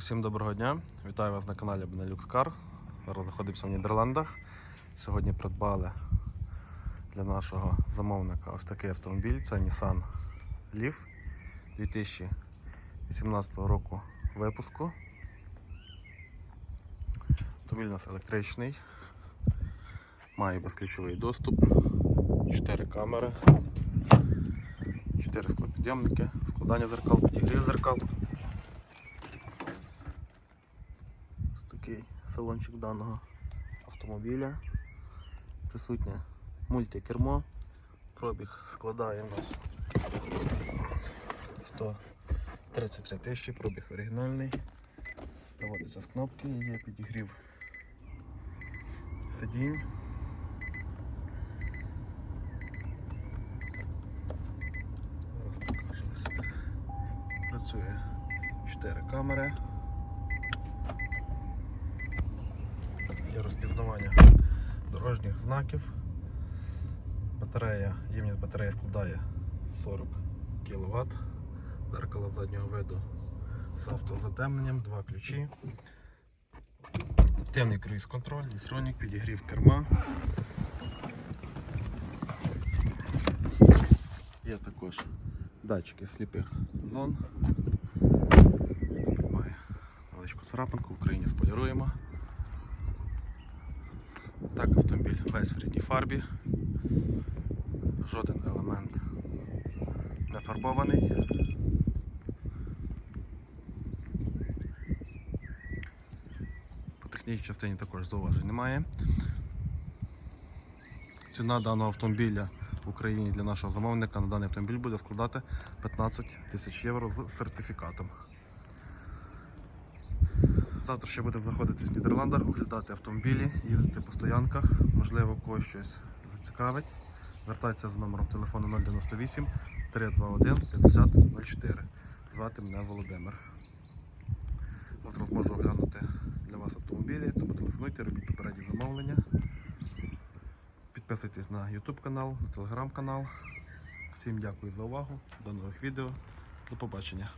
Усім доброго дня! Вітаю вас на каналі Benelux Car. Зараз знаходимося в Нідерландах. Сьогодні придбали для нашого замовника ось такий автомобіль. Це Nissan Leaf 2018 року випуску. Автомобіль у нас електричний, має безключовий доступ, 4 камери, 4 склопідйомники, складання зеркал, підігрів зеркал. Такий салончик даного автомобіля. Присутнє мультикермо. Пробіг складає у нас 133 тисячі, пробіг оригінальний. Заводиться з кнопки, є підігрів сидінь. Працює 4 камери. Є розпізнавання дорожніх знаків. Батарея, ємність батареї складає 40 кВт. Зеркало заднього виду з автозатемненням, два ключі. Темний круїз контроль, дістронік, підігрів керма. Є також датчики сліпих зон. Це має величку царапинку, в Україні споліруємо. Так, автомобіль весь в рідній фарбі. Жоден елемент не фарбований. По технічній частині також зауважень немає. Ціна даного автомобіля в Україні для нашого замовника на даний автомобіль буде складати 15 тисяч євро з сертифікатом. Завтра ще будемо знаходитись в Нідерландах, оглядати автомобілі, їздити по стоянках, можливо, когось щось зацікавить. Звертайтеся з номером телефону 098 321 5004. Звати мене Володимир. Завтра зможу оглянути для вас автомобілі, тому телефонуйте, робіть попередні замовлення. Підписуйтесь на YouTube канал, на телеграм канал. Всім дякую за увагу. До нових відео. До побачення.